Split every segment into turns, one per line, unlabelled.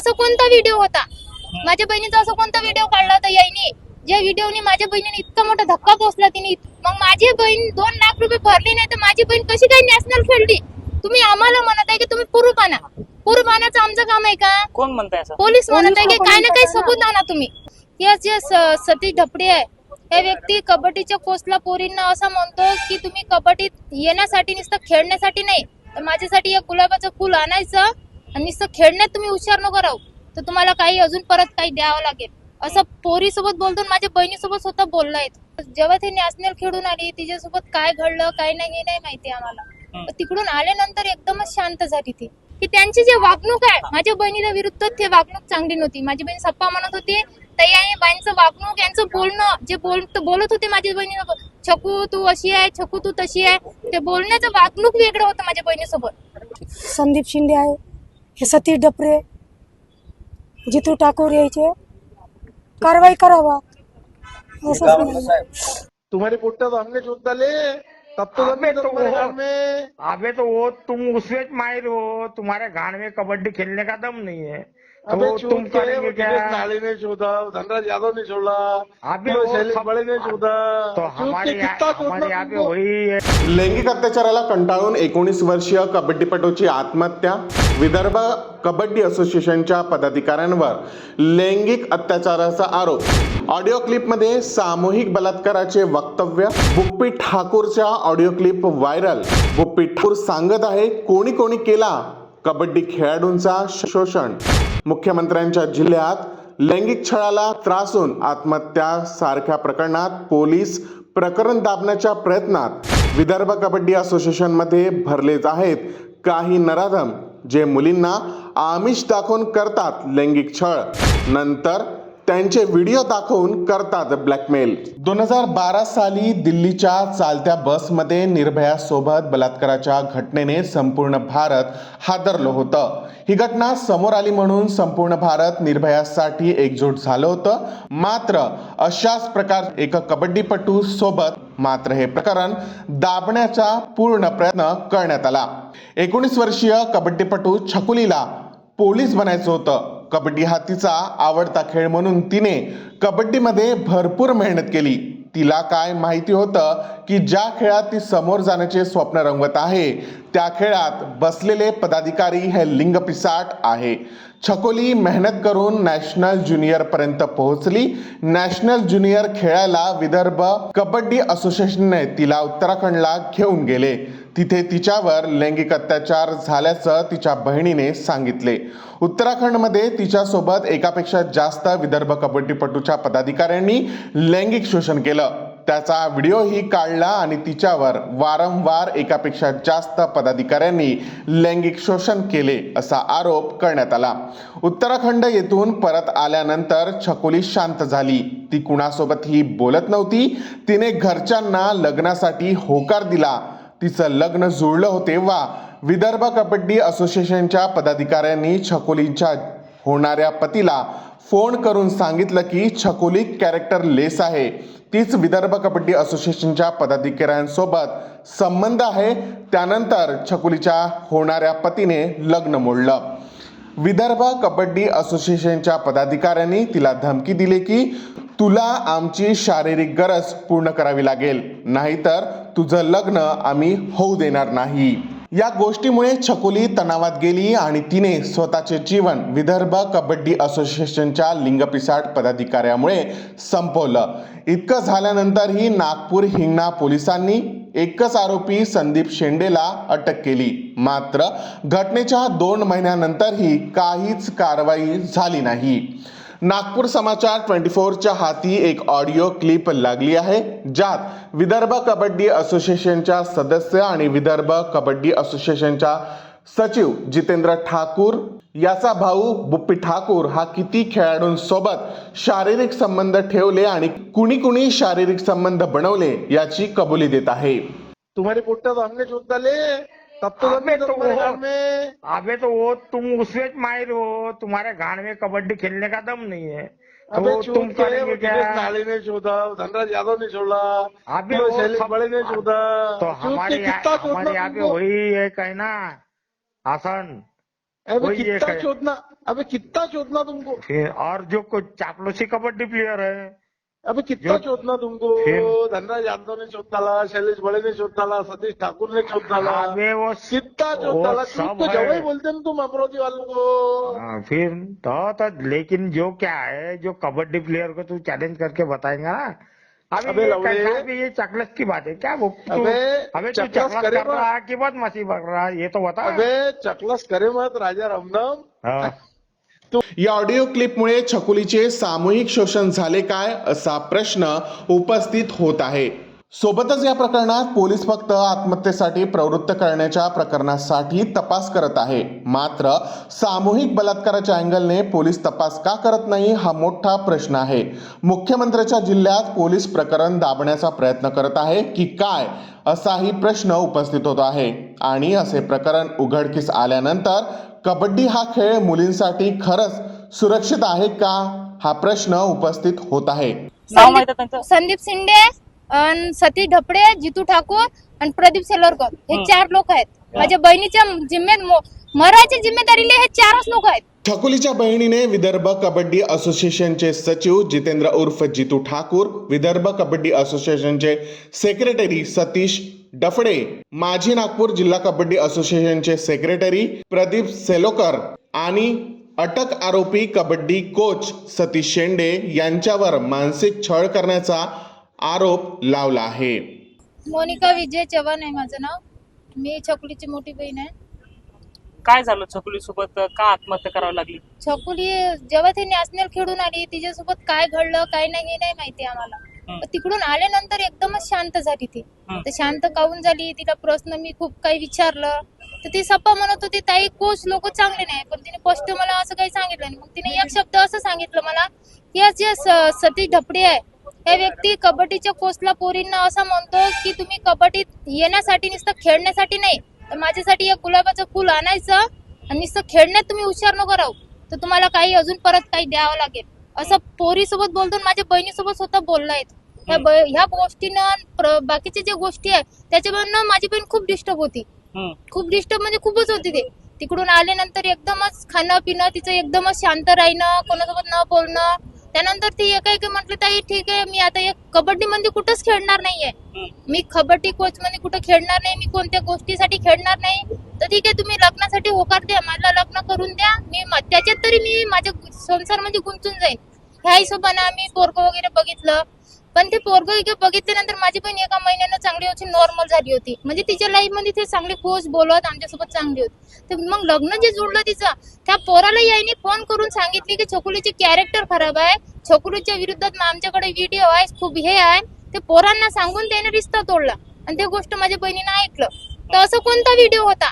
असं कोणता व्हिडिओ होता. माझ्या बहिणीचा असं कोणता व्हिडिओ काढला होता याईने ज्या व्हिडिओने माझ्या बहिणीने इतका मोठा धक्का पोचला तिने मग माझी बहीण दोन लाख रुपये भरली नाही तर माझी बहीण कशी काय नॅशनल खेळली? तुम्ही आम्हाला म्हणत आहे की तुम्ही पुरूप आणा पुरूप आणायचं आमचं काम आहे का?
कोण म्हणताय असं?
पोलीस म्हणत आहे की काय ना काही. सबूत आणा तुम्ही. हे जे स- सतीश ढपडे आहे. हे व्यक्ती कबड्डीच्या कोचला पोरींना असं म्हणतो की तुम्ही कबड्डीत येण्यासाठी नुसतं खेळण्यासाठी नाही तर माझ्यासाठी एक गुलाबाचं फुल आणायचं. आणि नुसतं खेळण्यात तुम्ही हुशार नको राहू. तर तुम्हाला काही अजून परत काही द्यावं लागेल. असं पोरी सोबत बोलतो माझ्या बहिणीसोबत स्वतः बोललाय जेव्हा ते नॅशनल खेळून आली तिच्यासोबत काय घडलं काय नाही हे नाही माहिती आम्हाला. तिकडून आल्यानंतर एकदमच शांत झाली ती. की त्यांची जे वागणूक आहे माझ्या बहिणीला विरुद्ध ते वागणूक चांगली नव्हती. माझी बहीण सप्पा म्हणत होती ताई आणि बाईंचं वागणूक यांचं बोलणं जे बोल बोलत होते माझ्या बहिणीला छकू तू अशी आहे छकू तू तशी आहे. ते बोलण्याचं वागणूक वेगळं होतं माझ्या बहिणीसोबत.
संदीप शिंदे आहे. हे सतीश डपरे जितू ठाकूर यायचे. कारवाई करावा.
तुम्हारी पुट्टा तो हमने चूत डाले. तब तो दम
अबे
तो में।
अबे तो वो तुम उसमें माहिर हो। तुम्हारे गांड में कबड्डी खेलने का दम नहीं है।
अबे
तुम करेंगे क्या
नाले ने छोड़ा धनराज यादव ने छोड़ा शैलेश बड़े ने छोड़ा
तो हमारे यहाँ पे? वही है
लैंगिक अत्याचाराला कंटाळून एकोणीस वर्षीय कबड्डीपटूची आत्महत्या विदर्भ कबड्डी असोसिएशनच्या पदाधिकाऱ्यांवर लैंगिक अत्याचाराचा आरोप ऑडिओ क्लिपमध्ये सामूहिक बलात्काराचे वक्तव्य Buppi ठाकूरच्या audio clip viral Buppi Thakur सांगत आहे कोणी कोणी केला कबड्डी खेळाडूंचा शोषण मुख्यमंत्र्यांच्या जिल्ह्यात लैंगिक छळाला त्रासून आत्महत्या सारख्या प्रकरणात पोलीस प्रकरण दाबण्याच्या प्रयत्नात विदर्भ कबड्डी असोसिएशनमध्ये भरलेच आहेत. काही नराधम जे मुलींना आमिष दाखवून करतात लैंगिक छळ. नंतर त्यांचे व्हिडिओ दाखवून करतात ब्लॅकमेल. दोन हजार बारा साली दिल्लीच्या चालत्या बसमध्ये निर्भया सोबत बलात्काराच्या घटनेने संपूर्ण भारत हादरलं होतं. ही घटना समोर आली म्हणून संपूर्ण भारत निर्भयासाठी एकजूट झालं होतं. मात्र अशाच प्रकार एका कबड्डीपटू सोबत मात्र हे प्रकरण दाबण्याचा पूर्ण प्रयत्न करण्यात आला. एकोणीस वर्षीय कबड्डीपटू छकुलीला पोलीस बनायचं होतं. कबड्डी हा तिचा आवडता खेळ म्हणून तिने कबड्डीमध्ये भरपूर मेहनत केली. तिला काय माहिती होतं? की ज्या खेळात ती समोर जाण्याचे स्वप्न रंगवत आहे त्या खेळात बसलेले पदाधिकारी हे लिंग पिसाट आहे. छकोली मेहनत करून नॅशनल ज्युनियर पर्यंत पोहोचली. नॅशनल ज्युनियर खेळायला विदर्भ कबड्डी असोसिएशनने तिला उत्तराखंडला घेऊन गेले. तिथे तिच्यावर लैंगिक अत्याचार झाल्याचं तिच्या बहिणीने सांगितले. उत्तराखंडमध्ये तिच्यासोबत एकापेक्षा जास्त विदर्भ कबड्डीपटूच्या पदाधिकाऱ्यांनी लैंगिक शोषण केलं. त्याचा व्हिडिओही काढला आणि तिच्यावर वारंवार एकापेक्षा जास्त पदाधिकाऱ्यांनी लैंगिक शोषण केले असा आरोप करण्यात आला. उत्तराखंड येथून परत आल्यानंतर छकोली शांत झाली. ती कुणासोबतही बोलत नव्हती. तिने घरच्यांना लग्नासाठी होकार दिला. तिचं लग्न जुळलं होते वा विदर्भ कबड्डी असोसिएशनच्या पदाधिकाऱ्यांनी छकोलींच्या होणाऱ्या पतीला फोन करून सांगितलं की छकोली कॅरेक्टर लेस आहे. तीच विदर्भ कबड्डी असोसिएशनच्या पदाधिकाऱ्यांसोबत संबंध आहे. त्यानंतर छकुलीच्या होणाऱ्या पतीने लग्न मोडलं. विदर्भ कबड्डी असोसिएशनच्या पदाधिकाऱ्यांनी तिला धमकी दिली की तुला आमची शारीरिक गरज पूर्ण करावी लागेल. नाहीतर तुझं लग्न आम्ही होऊ देणार नाही. या गोष्टीमुळे छकुली तणावात गेली आणि तिने स्वतःचे जीवन विदर्भ कबड्डी असोसिएशनच्या लिंगपिसाट पदाधिकाऱ्यामुळे संपवलं. इतकं झाल्यानंतरही नागपूर हिंगणा पोलिसांनी एकच आरोपी संदीप शेंडेला अटक केली. मात्र घटनेच्या दोन महिन्यानंतरही काहीच कारवाई झाली नाही. नागपूर समाचार ट्वेंटी फोरच्या हाती एक ऑडिओ क्लिप लागली आहे ज्यात विदर्भ कबड्डी असोसिएशनच्या सदस्य आणि विदर्भ कबड्डी असोसिएशनच्या सचिव जितेंद्र ठाकूर. याचा भाऊ बुप्पी ठाकूर हा किती खेळाडूंसोबत शारीरिक संबंध ठेवले आणि कुणी कुणी शारीरिक संबंध बनवले याची कबुली देत आहे.
तुम्हाला पुट्टा हमने तब तो
अबे तो वो-
में
अबे तो वो तुम उसमें माहिर हो। तुम्हारे गांड में कबड्डी खेलने का दम नहीं है। तो तुम करेंगे क्या?
नाले ने छोड़ा धनराज यादव ने छोड़ा
अबे
वो
वो
शैलेश बड़े ने छोड़ा
तो हमारे यहाँ हमारे यहाँ पे वही है कहना आसन।
अबे
वही है
कितना चूतना अबे कितना चोदना तुमको?
और जो कुछ चापलूसी कबड्डी प्लेयर है
अबे कितना
जो-
चोदना तुमको? धनराज यादव ने चोद डाला शैलेश बड़े ने डाला सतीश ठाकुर ने चोद डाला।
अबे वो
कितना
वो
डाला? तो
है।
जवाई बोलते ना तुम अमरावती वालों को।
हाँ, फिर तो, तो लेकिन जो क्या है जो कबड्डी प्लेयर को तू चैलेंज करके बताएगा ना। अभी
अबे
ये है चकलस की बात है क्या? वो
अबे,
अबे तू
चकलस
चकलस
करे
रहा है कि बहुत मसी कर रहा है ये तो बता।
अबे चकलस करे मत राजा रामनाम।
हाँ.
या ऑडिओ क्लिपमुळे छकुलीचे सामूहिक शोषण झाले काय असा प्रश्न उपस्थित होत आहे. सोबतच या प्रकरणात पोलीस फक्त आत्महत्येसाठी प्रवृत्त करण्याच्या प्रकरणासाठी तपास करत आहे. मात्र सामूहिक बलात्काराच्या अँगलने पोलीस तपास का करत नाही हा मोठा प्रश्न आहे. मुख्यमंत्र्याच्या जिल्ह्यात पोलीस प्रकरण दाबण्याचा प्रयत्न करत आहे की काय असाही प्रश्न उपस्थित होतो आहे. आणि असे प्रकरण उघडकीस आल्यानंतर कबड्डी हा खेळ मुलींसाठी खरंच सुरक्षित आहे का? हा प्रश्न उपस्थित होत आहे.
नाव माहीत आहे त्यांचं.
संदीप शिंदे अन सतीश ढपडे जितू ठाकूर आणि प्रदीप सेलोरकर हे. चार लोक आहेत. माझ्या बहिणीच्या जिम्मेत मराठी जिम्मेदारीले हे चारच लोक आहेत.
छकुलीच्या बहिणीने विदर्भ कबड्डी असोसिएशनचे सचिव जितेंद्र उर्फ जितू ठाकूर विदर्भ कबड्डी असोसिएशनचे सेक्रेटरी सतीश डफडे माजी नागपूर जिल्हा कबड्डी असोसिएशनचे सेक्रेटरी प्रदीप सेलोकर आणि अटक आरोपी कबड्डी कोच सतीश शेंडे यांच्यावर मानसिक छळ करण्याचा आरोप लावला आहे.
मोनिका विजय चव्हाण आहे माझं नाव. मी छकुलीची मोठी बहीण आहे.
काय झालं छकुली सोबत का आत्महत्या करावी लागली?
छकुली जेव्हा ती नॅशनल खेळून आली तिच्यासोबत काय घडलं काय नाही हे नाही माहिती आम्हाला. तिकडून आल्यानंतर एकदमच शांत झाली ती. तर शांत काऊन झाली? तिला प्रश्न मी खूप काही विचारलं. तर ती सप्पा म्हणत होती ताई कोच लोक चांगले नाही पण तिने स्पष्ट मला असं काही सांगितलं नाही. मग तिने एक शब्द असं सांगितलं मला की आज जे सतीश ढपडे आहे त्या व्यक्ती कबड्डीच्या कोचला पोरींना असं म्हणतो की तुम्ही कबड्डीत येण्यासाठी नुसतं खेळण्यासाठी नाही तर माझ्यासाठी एक गुलाबाचं फुल आणायचं आणि नुसतं खेळण्यात तुम्ही हुशार नको राहू. तर तुम्हाला काही अजून परत काही द्यावं लागेल. असं पोरी सोबत बोलतो माझ्या बहिणीसोबत स्वतः बोललाय ह्या ह्या गोष्टीनं आणि प्र- बाकीचे जे गोष्टी आहेत त्याच्यामधनं माझी बहीण खूप डिस्टर्ब होती. खूप डिस्टर्ब म्हणजे खूपच होती ते. तिकडून आल्यानंतर एकदमच खाणं पिणं तिचं एकदमच शांत राहणं कोणासोबत न बोलणं. त्यानंतर ती एका एक म्हटलं ताई ठीक आहे मी आता एक कबड्डी मध्ये कुठंच खेळणार नाहीये. मी कबड्डी कोच मध्ये कुठं खेळणार नाही मी कोणत्या गोष्टीसाठी खेळणार नाही. तर ठीक आहे तुम्ही लग्नासाठी होकार द्या मला लग्न करून द्या. मी म- त्याच्यात तरी मी माझ्या संसारमध्ये गुंतून जाईन. ह्या हिशोबाने आम्ही पोरग वगैरे बघितलं. पण ते पोरग बघितल्यानंतर माझी बहीण एका महिन्यानं चांगली होती नॉर्मल झाली होती. म्हणजे तिच्या लाईफमध्ये ते चांगले खुश बोलत आमच्यासोबत चांगली होती. तर मग लग्न जे जुळलं तिचं त्या पोराला यायने फोन करून सांगितले की छोकुलीचे कॅरेक्टर खराब आहे. छोकुलीच्या विरुद्धात मग आमच्याकडे व्हिडिओ आहे खूप हे आहे. ते पोरांना सांगून त्याने रिश्ता तोडला. आणि ते गोष्ट माझ्या बहिणीनं ऐकलं. तर असं कोणता व्हिडिओ होता?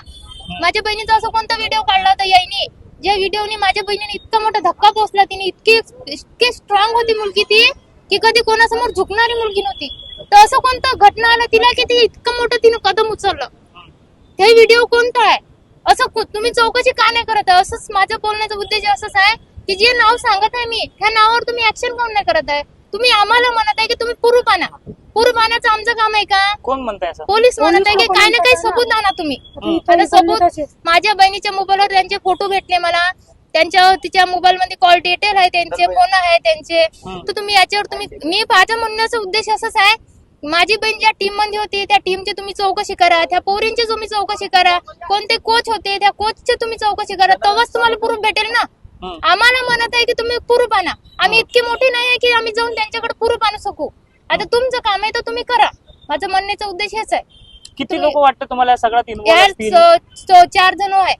माझ्या बहिणीचा असं कोणता व्हिडिओ काढला होता याईने ज्या व्हिडिओने माझ्या बहिणीने इतका मोठा धक्का पोचला तिने इतकी इतकी स्ट्रॉंग होती मुलगी ती की कधी कोणासमोर झुकणारी मुलगी नव्हती. तर असं कोणतं घटना आलं तिला की ती इतकं मोठं तिने कदम उचललं? ते व्हिडिओ कोणता आहे? असं कु- तुम्ही चौकशी का नाही करत आहे? असंच माझा बोलण्याचा उद्देश असंच आहे की जे नाव सांगत आहे मी त्या नावावर तुम्ही ऍक्शन काऊन नाही करत आहे? तुम्ही आम्हाला म्हणत आहे की तुम्ही पुरूप आणा पुरूप आणायचं आमचं काम आहे का?
कोण म्हणताय असं?
पोलीस म्हणत आहे की काही ना काही सबूत आणा तुम्ही.
आता
सबूत. माझ्या बहिणीच्या मोबाईलवर त्यांचे फोटो भेटले मला. त्यांच्या तिच्या मोबाईल मध्ये कॉल डिटेल आहे त्यांचे फोन आहे त्यांचे. तर तुम्ही याच्यावर तुम्ही मी माझ्या म्हणण्याचा उद्देश असाच आहे माझी बहीण ज्या टीममध्ये होती त्या टीमची तुम्ही चौकशी करा त्या पोरींची तुम्ही चौकशी करा कोणते कोच होते त्या कोचची तुम्ही चौकशी करा. तेव्हाच तुम्हाला प्रूफ भेटेल ना. आम्हाला म्हणत आहे की तुम्ही प्रूफ आणा. आम्ही इतकी मोठी नाही आहे की आम्ही जाऊन त्यांच्याकडे प्रूफ आणू शकू. आता तुमचं काम आहे तर तुम्ही करा. माझा म्हणण्याचा उद्देश हेच आहे.
किती लोक वाटतं तुम्हाला सगळ्यात
चार जण आहे.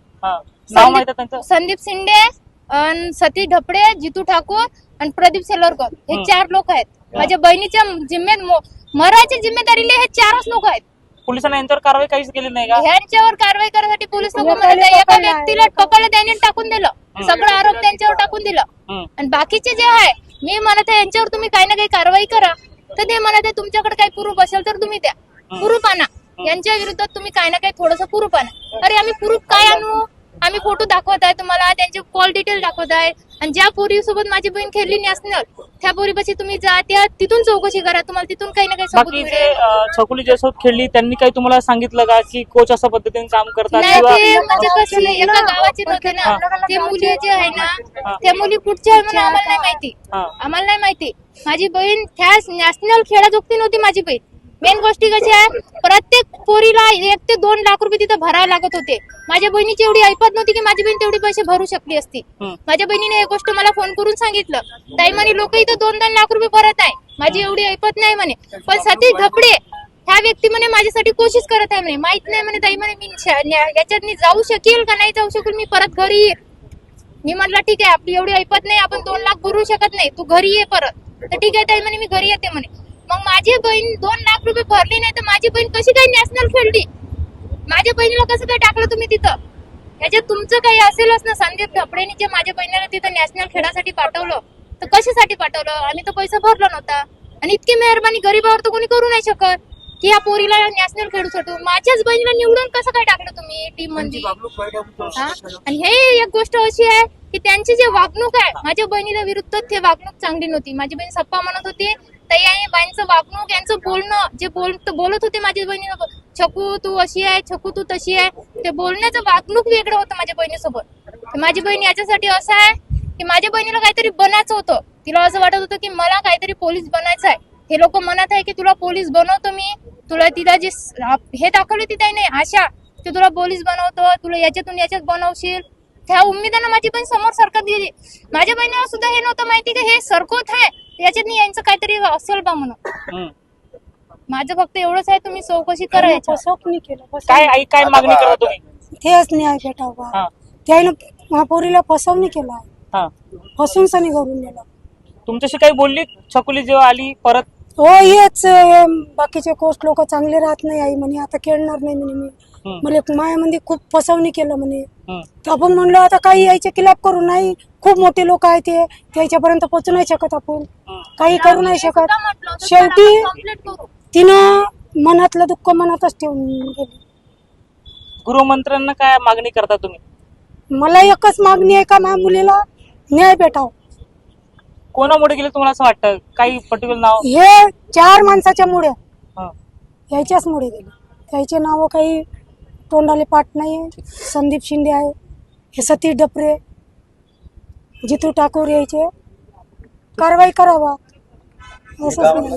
नाव माहीत त्यांचं.
संदीप शिंदे अन सतीश ढपडे जितू ठाकूर आणि प्रदीप सेलोरकर. हे. चार लोक आहेत. माझ्या बहिणीच्या जिम्मेत मराठी जिम्मेदारीले हे चारच लोक आहेत.
पोलिसांना यांच्यावर कारवाई काहीच केली नाही का?
ह्यांच्यावर कारवाई करण्यासाठी पोलीस लोक म्हणत आहे. एका. व्यक्तीला पकडलं त्याने टाकून दिलं. सगळं आरोप त्यांच्यावर टाकून दिलं.
हम्म.
आणि बाकीचे जे आहे मी म्हणत आहे यांच्यावर तुम्ही काही ना काही कारवाई करा. तर ते म्हणत आहे तुमच्याकडे काही प्रूफ असेल तर तुम्ही द्या. प्रूफ आणा. यांच्या विरुद्धात तुम्ही काही ना काही थोडस प्रूफ आणा. अरे आम्ही प्रूफ काय आणू? आम्ही फोटो दाखवत आहे तुम्हाला त्यांचे कॉल डिटेल दाखवत आहे. आणि ज्या पोरी सोबत माझी बहीण खेळली नॅशनल त्या पोरीपाशी तुम्ही जा त्या तिथून चौकशी करा. तुम्हाला तिथून काही ना काही सबूत
बाकी जे
मिळेल
अं, छकुली ज्यासोबत खेळली त्यांनी काही तुम्हाला सांगितलं का की कोच अशा पद्धतीने काम करतात
नाही
किंवा
ते म्हणजे कसे एका गावाचे नव्हते ना ते मुली जे आहे ना त्या मुली कुठच्या आहे म्हणून आम्हाला नाही माहिती.
हा.
आम्हाला नाही माहिती. माझी बहीण त्या नॅशनल खेळाजोगती नव्हती माझी बहीण. मेन गोष्टी कशी आहे प्रत्येक पोरीला एक ते दोन लाख रुपये तिथं भरावे लागत होते. माझ्या बहिणीची एवढी ऐपत नव्हती की माझी बहीण तेवढे पैसे भरू शकली असती. माझ्या बहिणीने एक गोष्ट मला फोन करून सांगितलं. ताई म्हणे लोक इथं दोन दोन लाख रुपये भरत आहे. माझी एवढी ऐपत नाही म्हणे. पण सतीश धपडे ह्या व्यक्ती म्हणे माझ्यासाठी कोशिश करत आहे म्हणे. माहीत नाही म्हणे ताई म्हणे मी याच्यात मी जाऊ शकेल का? नाही जाऊ शकेल मी परत घरी येईल मी म्हटलं ठीक आहे आपली एवढी ऐपत नाही आपण दोन लाख भरू शकत नाही. तू घरी ये परत. तर ठीक आहे ताई म्हणे मी घरी येते म्हणे. मग माझी बहीण दोन लाख रुपये भरले नाही तर माझी बहीण कशी काय नॅशनल खेळली? माझ्या बहिणीला कसं काय टाकलं तुम्ही तिथं? याच्यात तुमचं काही असेलच ना संदीप धपडेनी जे माझ्या बहिणीला तिथं नॅशनल खेळासाठी पाठवलं तर कशासाठी पाठवलं? आम्ही तर पैसा भरला नव्हता. आणि इतकी मेहरबानी गरीबावर तर कोणी करू नाही शकत. की या पोरीला नॅशनल खेळूसाठी माझ्याच बहिणीला निवडून कसं काय टाकलं तुम्ही? टीममध्ये हा? आणि हे एक गोष्ट अशी आहे की त्यांची जे वागणूक आहे माझ्या बहिणीला विरुद्ध ते वागणूक चांगली नव्हती. माझी बहीण सप्पा म्हणत होती ताई आई बाईंचं वागणूक यांचं बोलणं जे बोल बोलत होते माझ्या बहिणीला छकू तू अशी आहे छकू तू तशी आहे. ते बोलण्याचं वागणूक वेगळं होतं माझ्या बहिणीसोबत. तर माझी बहीण याच्यासाठी असं आहे की माझ्या बहिणीला काहीतरी बनायचं होतं. तिला असं वाटत होतं की मला काहीतरी पोलीस बनायचं आहे. हे लोक म्हणत आहे की तुला पोलीस बनवतो मी. तुला तिला जे हे आप- हे दाखवले नाही आशा की तुला पोलीस बनवतो. तुला याच्यातून याच्यात बनवशील. त्या उमेदानं माझी बहीण समोर सरकत गेली. माझ्या बहिणीला सुद्धा हे नव्हतं माहिती की हे सरकवत आहे. याच्यात यांचं काहीतरी असेल बा म्हणून. माझं फक्त एवढंच आहे तुम्ही चौकशी करा.
फसवणूक नाही केलं फसवणूक.
काय आई काय मागणी करा तुम्ही?
तेच न्याय भेटावा.
हा.
त्यानं महापोरीला फसवणूक केला.
हा.
फसून सनी घरून नेलं.
तुमच्याशी काही बोलली? छकुली जेव्हा आली परत?
हो हेच हे बाकीचे कोस्ट लोक चांगले राहत नाही आई म्हणे. आता खेळणार नाही म्हणे मी. मला मायामध्ये खूप फसवणूक केलं म्हणे. तर आपण म्हणलो आता काही यायचे खिलाफ करू नाही. खूप मोठे लोक आहेत ते. त्याच्यापर्यंत पोहोचू नाही शकत आपण. काही करू नाही शकत. शेवटी. तिनं मनातलं दुःख मनातच ठेवून गेली.
गृहमंत्र्यांना काय मागणी करता तुम्ही?
मला एकच मागणी आहे का माझ्या मुलीला न्याय भेटाव.
कोणामुळे गेले तुम्हाला असं वाटतं? काही पर्टिक्युलर नाव?
हे चार माणसाच्या मुळे. यायच्याच मुळे गेले. त्याचे नावं काही तोंडाले पाठ नाही संदीप शिंदे आहे. हे सतीश डपरे जितू ठाकूर यायचे. कारवाई करावा. असंच म्हणणं.